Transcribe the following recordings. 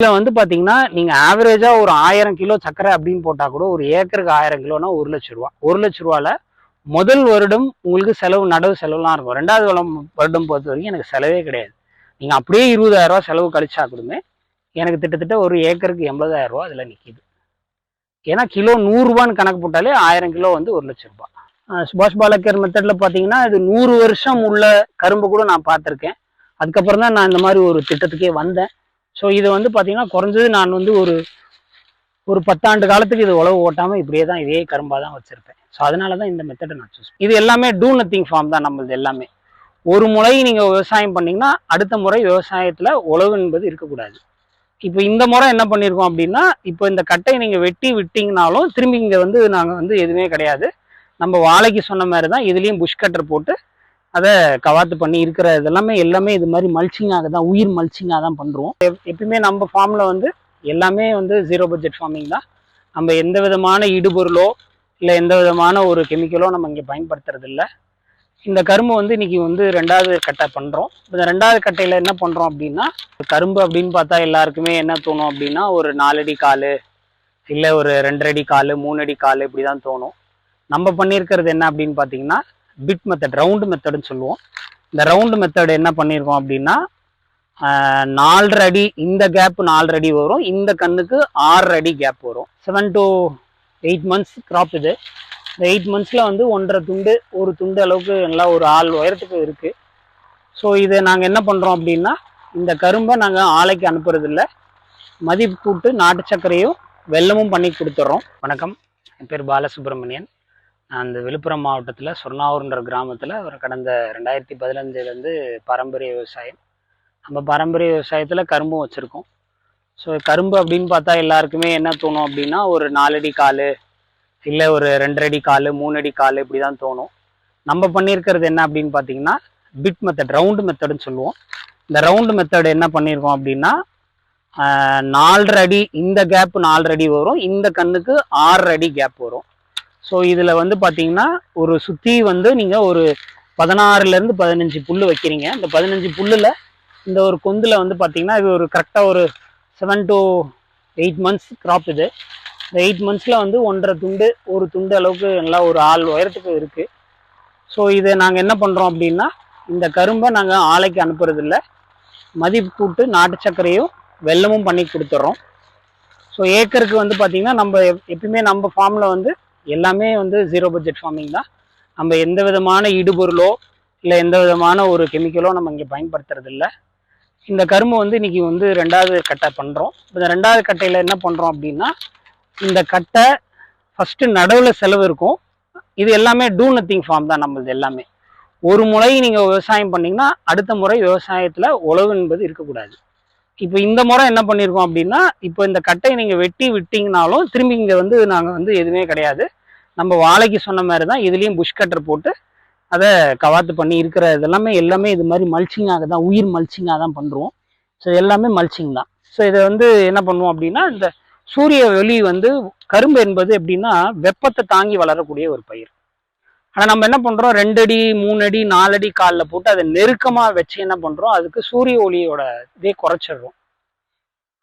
இதில் வந்து பார்த்தீங்கன்னா நீங்கள் ஆவரேஜாக ஒரு ஆயிரம் கிலோ சக்கரை அப்படின்னு போட்டால் கூட ஒரு ஏக்கருக்கு ஆயிரம் கிலோனா ஒரு லட்ச ரூபா. ஒரு லட்ச ரூபாவில் முதல் வருடம் உங்களுக்கு செலவு நடவு செலவுலாம் இருக்கும். ரெண்டாவது வளம் வருடம் பொறுத்த வரைக்கும் எனக்கு செலவே கிடையாது. நீங்கள் அப்படியே இருபதாயிரம் ரூபா செலவு கழிச்சா கூடமே எனக்கு திட்டத்தட்ட ஒரு ஏக்கருக்கு எண்பதாயிரம் ரூபா அதில் நிற்கிது ஏன்னா கிலோ நூறுரூபான்னு கணக்கு போட்டாலே ஆயிரம் கிலோ வந்து ஒரு லட்ச ரூபா. சுபாஷ் பாலக்கர் மெத்தடில் பார்த்தீங்கன்னா இது நூறு வருஷம் உள்ள கரும்பு கூட நான் பார்த்துருக்கேன் அதுக்கப்புறம் தான் நான் இந்த மாதிரி ஒரு திட்டத்துக்கே வந்தேன். ஸோ இது வந்து பார்த்தீங்கன்னா குறைஞ்சது நான் வந்து ஒரு ஒரு பத்தாண்டு காலத்துக்கு இது உழவு ஓட்டாமல் இப்படியே தான் இதே கரும்பாக தான் வச்சுருப்பேன். ஸோ அதனால தான் இந்த மெத்தடை நான் சூஸ் இது எல்லாமே டூ நத்திங் ஃபார்ம் தான் நம்மளது எல்லாமே. ஒரு முறை நீங்கள் விவசாயம் பண்ணிங்கன்னா அடுத்த முறை விவசாயத்தில் உழவு என்பது இருக்கக்கூடாது. இப்போ இந்த முறை என்ன பண்ணியிருக்கோம் அப்படின்னா இப்போ இந்த கட்டையை நீங்கள் வெட்டி விட்டிங்கனாலும் திரும்பி இங்கே வந்து நாங்கள் வந்து எதுவுமே கிடையாது. நம்ம வாழைக்கு சொன்ன மாதிரி தான் இதுலேயும் புஷ் கட்டர் போட்டு அதை கவாத்து பண்ணி இருக்கிற இதெல்லாமே எல்லாமே இது மாதிரி மல்ச்சிங்காக தான் உயிர் மல்ச்சிங்காக தான் பண்ணுறோம் எப்பயுமே நம்ம ஃபார்மில் வந்து எல்லாமே வந்து ஜீரோ பட்ஜெட் ஃபார்மிங் தான். நம்ம எந்த விதமான இடுபொருளோ இல்லை எந்த விதமான ஒரு கெமிக்கலோ நம்ம இங்கே பயன்படுத்துறது இல்லை இந்த கரும்பு வந்து இன்றைக்கி வந்து ரெண்டாவது கட்டை பண்ணுறோம் இந்த ரெண்டாவது கட்டையில் என்ன பண்ணுறோம் அப்படின்னா கரும்பு அப்படின்னு பார்த்தா எல்லாருக்குமே என்ன தோணும் அப்படின்னா ஒரு நாலடி கால் இல்லை ஒரு ரெண்டரை அடி கால் மூணு அடி கால் இப்படி தான் தோணும். நம்ம பண்ணியிருக்கிறது என்ன அப்படின்னு பார்த்தீங்கன்னா பிட் மெத்தட் ரவுண்டு மெத்தடுன்னு சொல்லுவோம். இந்த ரவுண்டு மெத்தடு என்ன பண்ணியிருக்கோம் அப்படின்னா நாலரை அடி இந்த கேப்பு நாலரை அடி வரும். இந்த கண்ணுக்கு ஆறரை அடி கேப் வரும். Seven to eight months crop இது. இந்த எயிட் மந்த்ஸில் வந்து ஒன்றரை துண்டு ஒரு துண்டு அளவுக்கு நல்லா ஒரு ஆள் உயரத்துக்கு இருக்குது ஸோ இதை நாங்கள் என்ன பண்ணுறோம் அப்படின்னா இந்த கரும்பை நாங்கள் ஆலைக்கு அனுப்புறதில்ல. மதிப்பு கூட்டு நாட்டு சர்க்கரையும் வெல்லமும் பண்ணி கொடுத்துட்றோம் வணக்கம். என் பேர் பாலசுப்ரமணியன். அந்த விழுப்புரம் மாவட்டத்தில் சொர்ணாவூர்ன்ற கிராமத்தில் அவர் கடந்த ரெண்டாயிரத்தி பதினஞ்சுலேருந்து பாரம்பரிய விவசாயம். நம்ம பாரம்பரிய விவசாயத்தில் கரும்பும் வச்சுருக்கோம். ஸோ கரும்பு அப்படின்னு பார்த்தா எல்லாருக்குமே என்ன தோணும் அப்படின்னா ஒரு நாலடி கால் இல்லை ஒரு ரெண்டரை கால் மூணடி கால் இப்படி தான் தோணும். நம்ம பண்ணியிருக்கிறது என்ன அப்படின்னு பார்த்தீங்கன்னா பிட் மெத்தட் ரவுண்டு மெத்தடுன்னு சொல்லுவோம். இந்த ரவுண்டு மெத்தட் என்ன பண்ணியிருக்கோம் அப்படின்னா நாலரை அடி இந்த கேப் நாலரை அடி வரும் இந்த கண்ணுக்கு ஆறரை அடி கேப் வரும். ஸோ இதில் வந்து பார்த்தீங்கன்னா ஒரு சுற்றி வந்து நீங்கள் ஒரு பதினாறுலேருந்து பதினஞ்சு புல் வைக்கிறீங்க. இந்த பதினஞ்சு புல்லில் இந்த ஒரு கொந்தில் வந்து பார்த்தீங்கன்னா இது ஒரு கரெக்டாக ஒரு seven to eight months crop இது. இந்த எயிட் மந்த்ஸில் வந்து ஒன்றரை துண்டு ஒரு துண்டு அளவுக்கு நல்லா ஒரு ஆள் உயரத்துக்கு இருக்குது ஸோ இதை நாங்கள் என்ன பண்ணுறோம் அப்படின்னா இந்த கரும்பை நாங்கள் ஆலைக்கு அனுப்புறதில்ல. மதிப்பு கூட்டு நாட்டு சர்க்கரையும் வெல்லமும் பண்ணி கொடுத்துட்றோம் ஸோ ஏக்கருக்கு வந்து பார்த்திங்கன்னா நம்ம எப்பயுமே நம்ம ஃபார்மில் வந்து எல்லாமே வந்து ஜீரோ பட்ஜெட் ஃபார்மிங் தான். நம்ம எந்த விதமான இடுபொருளோ இல்லை எந்த விதமான ஒரு கெமிக்கலோ நம்ம இங்கே பயன்படுத்துறது இல்லை இந்த கரும்பு வந்து இன்றைக்கி வந்து ரெண்டாவது கட்டை பண்ணுறோம் இந்த ரெண்டாவது கட்டையில் என்ன பண்ணுறோம் அப்படின்னா இந்த கட்டை ஃபஸ்ட்டு நடுவில் செலவு இருக்கும். இது எல்லாமே டூ நத்திங் ஃபார்ம் தான் நம்மளது எல்லாமே. ஒரு முறை நீங்கள் விவசாயம் பண்ணிங்கன்னா அடுத்த முறை விவசாயத்தில் உழவு என்பது இருக்கக்கூடாது. இப்போ இந்த முறை என்ன பண்ணியிருக்கோம் அப்படின்னா இப்போ இந்த கட்டையை நீங்கள் வெட்டி விட்டிங்கனாலும் திரும்பி இங்கே வந்து நாங்கள் வந்து எதுவுமே கிடையாது. நம்ம வாழைக்கு சொன்ன மாதிரி தான் இதுலேயும் புஷ் கட்டர் போட்டு அதை கவாத்து பண்ணி இருக்கிற இதெல்லாமே எல்லாமே இது மாதிரி மல்ச்சிங்காக தான் உயிர் மல்ச்சிங்காக தான் பண்ணுறோம் ஸோ எல்லாமே மல்ச்சிங் தான். ஸோ இதை வந்து என்ன பண்ணுவோம் அப்படின்னா இந்த சூரிய ஒளி வந்து கரும்பு என்பது எப்படின்னா வெப்பத்தை தாங்கி வளரக்கூடிய ஒரு பயிர். ஆனால் நம்ம என்ன பண்ணுறோம் ரெண்டு அடி மூணு அடி நாலடி காலில் போட்டு அதை நெருக்கமாக வச்சு என்ன பண்ணுறோம் அதுக்கு சூரிய ஒளியோட இதே குறைச்சிடுறோம்.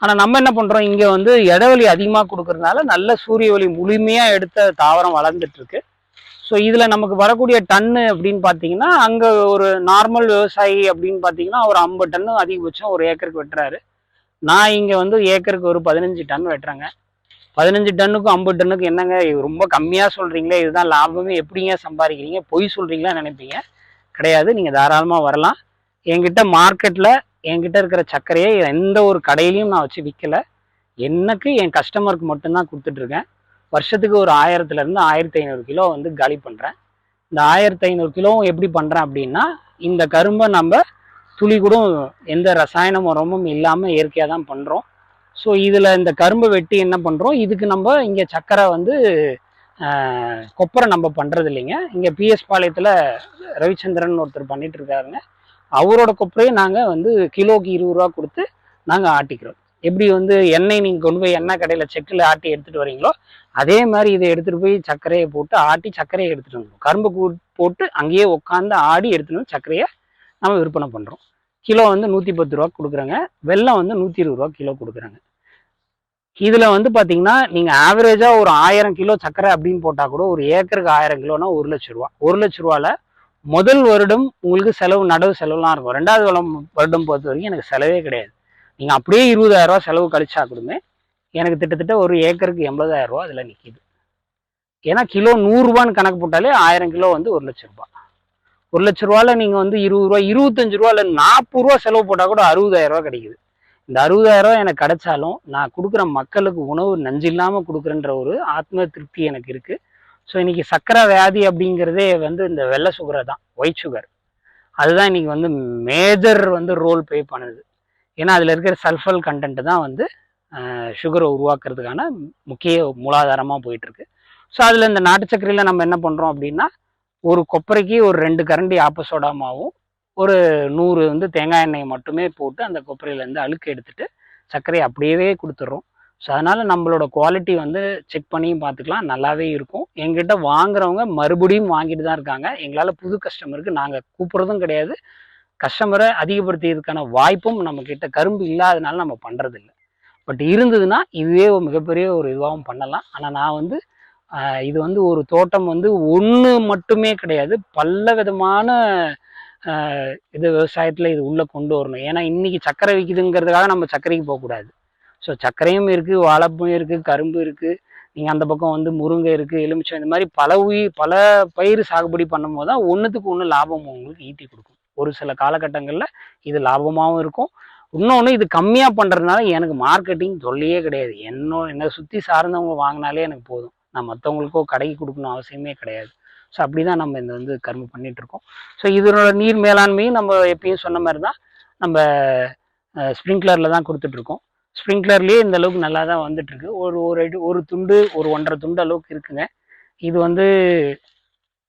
ஆனால் நம்ம என்ன பண்ணுறோம் இங்கே வந்து இடைவெளி அதிகமாக கொடுக்கறதுனால நல்ல சூரிய ஒளி முழுமையாக எடுத்த தாவரம் வளர்ந்துட்டுருக்கு. ஸோ இதில் நமக்கு வரக்கூடிய டன்னு அப்படின்னு பார்த்தீங்கன்னா அங்கே ஒரு நார்மல் விவசாயி அப்படின்னு பார்த்தீங்கன்னா ஒரு ஐம்பது டன்னு அதிகபட்சம் ஒரு ஏக்கருக்கு வெட்டுறாரு. நான் இங்கே வந்து ஏக்கருக்கு ஒரு பதினஞ்சு டன் வெட்டுறேங்க. பதினஞ்சு டன்னுக்கும் ஐம்பது டன்னுக்கு என்னங்க? இது ரொம்ப கம்மியாக சொல்கிறீங்களே இதுதான் லாபமே. எப்படிங்க சம்பாதிக்கிறீங்க? பொய் சொல்கிறீங்களா நினைப்பீங்க? கிடையாது நீங்கள் தாராளமாக வரலாம். என்கிட்ட மார்க்கெட்டில் என்கிட்ட இருக்கிற சர்க்கரையை எந்த ஒரு கடையிலையும் நான் வச்சு விற்கல எனக்கு என் கஸ்டமருக்கு மட்டும்தான் கொடுத்துட்ருக்கேன். வருஷத்துக்கு ஒரு ஆயிரத்துலேருந்து ஆயிரத்தி ஐநூறு கிலோ வந்து காலி பண்ணுறேன் இந்த ஆயிரத்தி ஐநூறு கிலோவும் எப்படி பண்ணுறேன் அப்படின்னா இந்த கரும்பை நம்ம துளி கூட எந்த ரசாயன உரமும் இல்லாமல் இயற்கையாக தான் பண்ணுறோம் ஸோ இதில் இந்த கரும்பை வெட்டி என்ன பண்ணுறோம் இதுக்கு நம்ம இங்கே சக்கரை வந்து கொப்பரை நம்ம பண்ணுறது இல்லைங்க. இங்கே பிஎஸ் பாளையத்தில் ரவிச்சந்திரன் ஒருத்தர் பண்ணிகிட்டு இருக்காருங்க. அவரோட கொப்பரையை நாங்கள் வந்து கிலோக்கு இருபது ரூபா கொடுத்து நாங்கள் ஆட்டிக்கிறோம். எப்படி வந்து எண்ணெய் நீங்கள் கொண்டு போய் எண்ணெய் கடையில் செக்கில் ஆட்டி எடுத்துகிட்டு வரீங்களோ அதே மாதிரி இதை எடுத்துகிட்டு போய் சர்க்கரையை போட்டு ஆட்டி சர்க்கரையை எடுத்துகிட்டு வந்துடும் கரும்பு கூ போட்டு அங்கேயே உட்காந்து ஆடி எடுத்துகிட்டு வந்து சர்க்கரையை நம்ம விற்பனை பண்ணுறோம் கிலோ வந்து நூற்றி பத்து ரூபா கொடுக்குறாங்க. வெல்லம் வந்து நூற்றி இருபது ரூபா கிலோ கொடுக்குறாங்க. இதில் வந்து பார்த்தீங்கன்னா நீங்கள் ஆவரேஜாக ஒரு ஆயிரம் கிலோ சர்க்கரை அப்படின்னு போட்டால் கூட ஒரு ஏக்கருக்கு ஆயிரம் கிலோனா ஒரு லட்ச ரூபா. ஒரு லட்ச ரூபாவில் முதல் வருடம் உங்களுக்கு செலவு நடவு செலவுலாம் இருக்கும். ரெண்டாவது வளம் வருடம் பொறுத்த வரைக்கும் எனக்கு செலவே கிடையாது. நீங்கள் அப்படியே இருபதாயிரரூவா செலவு கழிச்சா கூடமே எனக்கு கிட்டத்தட்ட ஒரு ஏக்கருக்கு எண்பதாயிரம் ரூபா அதில் நிற்கிது ஏன்னா கிலோ நூறுரூவான்னு கணக்கு போட்டாலே ஆயிரம் கிலோ வந்து ஒரு லட்ச ரூபா ஒரு லட்ச ரூபாவில் நீங்கள் வந்து இருபது ரூபா இருபத்தஞ்சு ரூபா இல்லை நாற்பது ரூபா செலவு போட்டால் கூட அறுபதாயிரம் ரூபா கிடைக்குது. இந்த அறுபதாயிரம் ரூபா எனக்கு கிடைச்சாலும் நான் கொடுக்குற மக்களுக்கு உணவு நஞ்சு இல்லாமல் கொடுக்குறேன்ற ஒரு ஆத்ம திருப்தி எனக்கு இருக்குது ஸோ இன்னைக்கு சர்க்கரை வியாதி அப்படிங்கிறதே வந்து இந்த வெள்ளை சுகரை தான் ஒயிட் சுகர் அதுதான் இன்னைக்கு வந்து மேஜர் வந்து ரோல் பே பண்ணுது. ஏன்னா அதில் இருக்கிற சல்ஃபல் கண்டென்ட் தான் வந்து சுகரை உருவாக்குறதுக்கான முக்கிய மூலாதாரமாக போயிட்டுருக்கு. ஸோ அதில் இந்த நாட்டு சர்க்கரையில் நம்ம என்ன பண்ணுறோம் அப்படின்னா ஒரு கொப்பரைக்கு ஒரு ரெண்டு கரண்டி ஆப்பசோடாமாவும் ஒரு நூறு வந்து தேங்காய் எண்ணெயை மட்டுமே போட்டு அந்த கொப்பரையிலேருந்து அழுக்கு எடுத்துட்டு சர்க்கரையை அப்படியே கொடுத்துட்றோம். ஸோ அதனால் நம்மளோட குவாலிட்டி வந்து செக் பண்ணியும் பார்த்துக்கலாம். நல்லாவே இருக்கும். எங்கிட்ட வாங்குறவங்க மறுபடியும் வாங்கிட்டு தான் இருக்காங்க. எங்களால் புது கஸ்டமருக்கு நாங்கள் கூப்பிட்றதும் கிடையாது. கஸ்டமரை அதிகப்படுத்தியதுக்கான வாய்ப்பும் நம்மக்கிட்ட கரும்பு இல்லாதனால நம்ம பண்ணுறதில்ல பட் இருந்ததுன்னா இதுவே ஒரு மிகப்பெரிய ஒரு இதுவாகவும் பண்ணலாம். ஆனால் நான் வந்து இது வந்து ஒரு தோட்டம் வந்து ஒன்று மட்டுமே கிடையாது. பல விதமான இது விவசாயத்தில் இது உள்ளே கொண்டு வரணும். ஏன்னா இன்றைக்கி சர்க்கரை விற்கிதுங்கிறதுக்காக நம்ம சர்க்கரைக்கு போகக்கூடாது. ஸோ சர்க்கரையும் இருக்குது வாழைப்பும் இருக்குது கரும்பு இருக்குது நீங்கள் அந்த பக்கம் வந்து முருங்கை இருக்குது எலுமிச்சம் இந்த மாதிரி பல உயிர் பல பயிர் சாகுபடி பண்ணும்போது தான் ஒன்றுத்துக்கு ஒன்று லாபம் உங்களுக்கு ஈட்டி கொடுக்கும். ஒரு சில காலகட்டங்களில் இது லாபமாகவும் இருக்கும். இன்னொன்று இது கம்மியாக பண்ணுறதுனால எனக்கு மார்க்கெட்டிங் தொல்லையே கிடையாது. என்னோட என்னை சுற்றி சார்ந்தவங்க வாங்கினாலே எனக்கு போதும். நான் மற்றவங்களுக்கோ கடைக்கு கொடுக்கணும் அவசியமே கிடையாது. ஸோ அப்படி தான் நம்ம இந்த வந்து கரும்பு பண்ணிகிட்ருக்கோம் இருக்கோம். ஸோ இதனோட நீர் மேலாண்மையும் நம்ம எப்பயும் சொன்ன மாதிரி தான் நம்ம ஸ்ப்ரிங்க்லரில் தான் கொடுத்துட்ருக்கோம் ஸ்ப்ரிங்க்லர்லேயே இந்த அளவுக்கு நல்லா தான் வந்துட்டுருக்கு. ஒரு ஒரு அடி ஒரு துண்டு ஒரு ஒன்றரை துண்டு அளவுக்கு இருக்குங்க. இது வந்து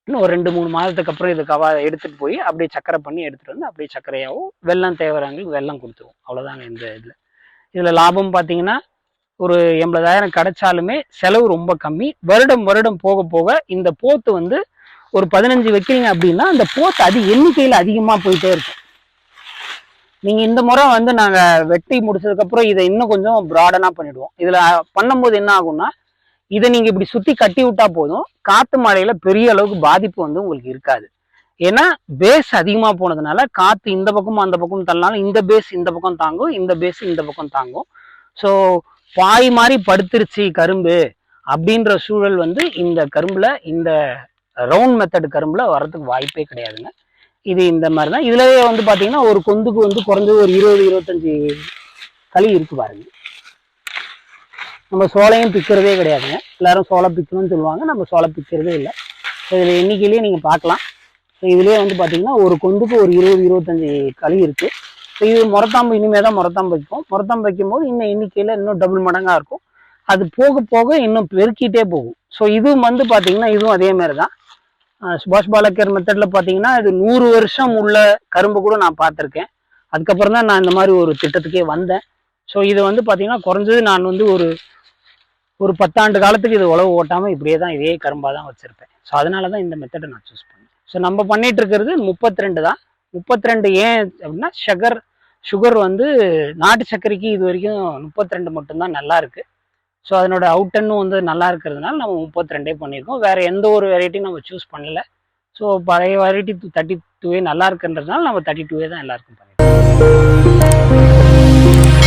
இன்னும் ஒரு ரெண்டு மூணு மாதத்துக்கு அப்புறம் இது கவா எடுத்துகிட்டு போய் அப்படியே சக்கரை பண்ணி எடுத்துகிட்டு வந்து அப்படியே சக்கரையாகவும் வெள்ளம் தேவைறாங்களுக்கு வெள்ளம் கொடுத்துருவோம். அவ்வளோதாங்க இந்த இதில். இதில் லாபம் பார்த்தீங்கன்னா ஒரு எண்பதாயிரம் கிடைச்சாலுமே செலவு ரொம்ப கம்மி. வருடம் வருடம் போக போக இந்த போத்து வந்து ஒரு பதினஞ்சு வைக்கிறீங்க அப்படின்னா அந்த போத்து அது எண்ணிக்கையில் அதிகமாக போயிட்டே இருக்கும். நீங்க இந்த முறை வந்து நாங்க வெட்டி முடிச்சதுக்கு அப்புறம் இதை இன்னும் கொஞ்சம் ப்ராடனா பண்ணிடுவோம். இதுல பண்ணும்போது என்ன ஆகும்னா இதை நீங்க இப்படி சுத்தி கட்டி விட்டா போதும் காத்து மழையில பெரிய அளவுக்கு பாதிப்பு வந்து உங்களுக்கு இருக்காது. ஏன்னா பேஸ் அதிகமா போனதுனால காத்து இந்த பக்கமும் அந்த பக்கம் தள்ளனாலும் இந்த பேஸ் இந்த பக்கம் தாங்கும் இந்த பேஸ் இந்த பக்கம் தாங்கும். ஸோ பாய் மாதிரி படுத்துருச்சு கரும்பு அப்படின்ற சூழல் வந்து இந்த கரும்புல இந்த ரவுண்ட் மெத்தட் கரும்புல வர்றதுக்கு வாய்ப்பே கிடையாதுங்க. இது இந்த மாதிரி தான் இதுலயே வந்து பார்த்தீங்கன்னா ஒரு கொந்துக்கு வந்து குறைஞ்சது ஒரு இருபது இருபத்தஞ்சு களி இருக்கு பாருங்க. நம்ம சோளையும் பிக்கிறதே கிடையாதுங்க. எல்லாரும் சோளம் பிக்கணும்னு சொல்லுவாங்க. நம்ம சோளம் பிக்கிறதே இல்லை. இதில் எண்ணிக்கையிலேயே நீங்கள் பார்க்கலாம். ஸோ இதுலேயே வந்து பார்த்தீங்கன்னா ஒரு கொந்துக்கு ஒரு இருபது இருபத்தஞ்சி களி இருக்குது ஸோ இது முரத்தாம்பு இனிமேல் தான் முரத்தாம்பு வைப்போம். வைக்கும் வைக்கும்போது இன்னும் எண்ணிக்கையில் இன்னும் டபுள் மடங்காக இருக்கும். அது போக போக இன்னும் பெருக்கிட்டே போகும். ஸோ இதுவும் வந்து பார்த்தீங்கன்னா இதுவும் அதே மாதிரி தான் சுபாஷ் பாலக்கர் மெத்தடில் பார்த்தீங்கன்னா இது நூறு வருஷம் உள்ள கரும்பு கூட நான் பார்த்துருக்கேன் அதுக்கப்புறம் தான் நான் இந்த மாதிரி ஒரு திட்டத்துக்கே வந்தேன். ஸோ இது வந்து பார்த்தீங்கன்னா குறைஞ்சது நான் வந்து ஒரு ஒரு பத்தாண்டு காலத்துக்கு இது உழவு ஓட்டாமல் இப்படியே தான் இதே கரும்பாக தான் வச்சுருப்பேன். ஸோ அதனால தான் இந்த மெத்தடை நான் சூஸ் பண்ணேன். ஸோ நம்ம பண்ணிட்டு இருக்கிறது முப்பத்தி ரெண்டு தான். முப்பத்தி ரெண்டு ஏன் அப்படின்னா ஷுகர் சுகர் வந்து நாட்டு சர்க்கரைக்கு இது வரைக்கும் முப்பத்தி ரெண்டு மட்டும்தான் நல்லா இருக்குது ஸோ அதனோட அவுட்டன்னும் வந்து நல்லா இருக்கிறதுனால நம்ம முப்பத்தி ரெண்டே பண்ணியிருக்கோம் வேறு எந்த ஒரு வெரைட்டியும் நம்ம சூஸ் பண்ணல. ஸோ பழைய வெரைட்டி தேர்ட்டி டூவே நல்லா இருக்குன்றதுனால நம்ம தேர்ட்டி டூவே தான் எல்லாருக்கும் பண்ணிருக்கோம்.